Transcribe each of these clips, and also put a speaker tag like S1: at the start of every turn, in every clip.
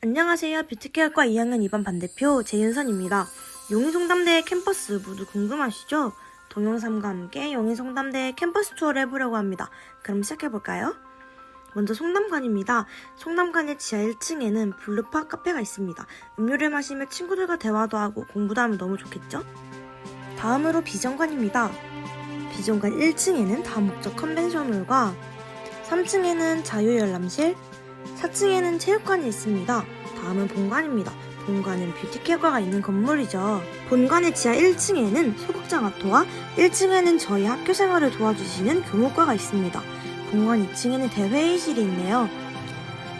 S1: 안녕하세요. 뷰티케어과 2학년 2반 반대표 재윤선입니다. 용인송담대 캠퍼스 모두 궁금하시죠? 동영상과 함께 용인송담대 캠퍼스 투어를 해보려고 합니다. 그럼 시작해볼까요? 먼저 송담관입니다. 송담관의 지하 1층에는 블루파 카페가 있습니다. 음료를 마시며 친구들과 대화도 하고 공부도 하면 너무 좋겠죠? 다음으로 비정관입니다. 비정관 1층에는 다목적 컨벤션홀과 3층에는 자유열람실, 4층에는 체육관이 있습니다. 다음은 본관입니다. 본관은 뷰티케어과가 있는 건물이죠. 본관의 지하 1층에는 소극장 아토와 1층에는 저희 학교 생활을 도와주시는 교무과가 있습니다. 본관 2층에는 대회의실이 있네요.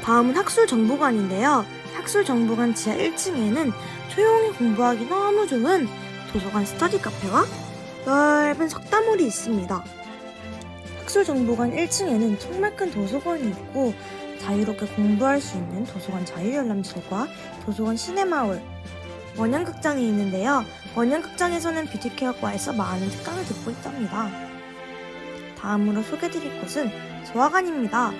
S1: 다음은 학술정보관인데요. 학술정보관 지하 1층에는 조용히 공부하기 너무 좋은 도서관 스터디 카페와 넓은 석다물이 있습니다. 학술정보관 1층에는 정말 큰 도서관이 있고 자유롭게 공부할 수 있는 도서관 자유열람실과 도서관 시내마을, 원양극장이 있는데요. 원양극장에서는 뷰티케어과에서 많은 특강을 듣고 있답니다. 다음으로 소개드릴 곳은 조화관입니다.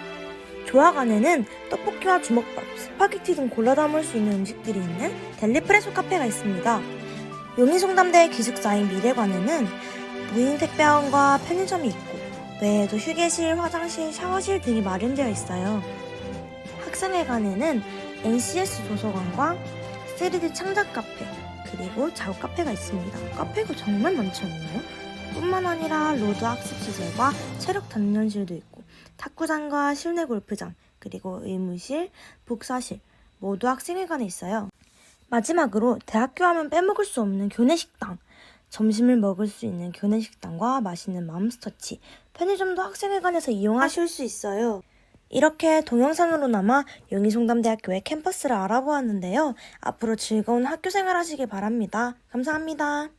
S1: 조화관에는 떡볶이와 주먹밥, 스파게티 등 골라 담을 수 있는 음식들이 있는 델리프레소 카페가 있습니다. 용인송담대 기숙사인 미래관에는 무인 택배원과 편의점이 있고 외에도 휴게실, 화장실, 샤워실 등이 마련되어 있어요. 학생회관에는 NCS 도서관과 3D 창작 카페, 그리고 작업 카페가 있습니다. 카페가 정말 많지 않나요? 뿐만 아니라 로드 학습 시설과 체력 단련실도 있고 탁구장과 실내 골프장, 그리고 의무실, 복사실 모두 학생회관에 있어요. 마지막으로 대학교 하면 빼먹을 수 없는 교내 식당. 점심을 먹을 수 있는 교내 식당과 맛있는 맘스터치, 편의점도 학생회관에서 이용하실 수 있어요. 이렇게 동영상으로나마 용인송담대학교의 캠퍼스를 알아보았는데요. 앞으로 즐거운 학교 생활 하시길 바랍니다. 감사합니다.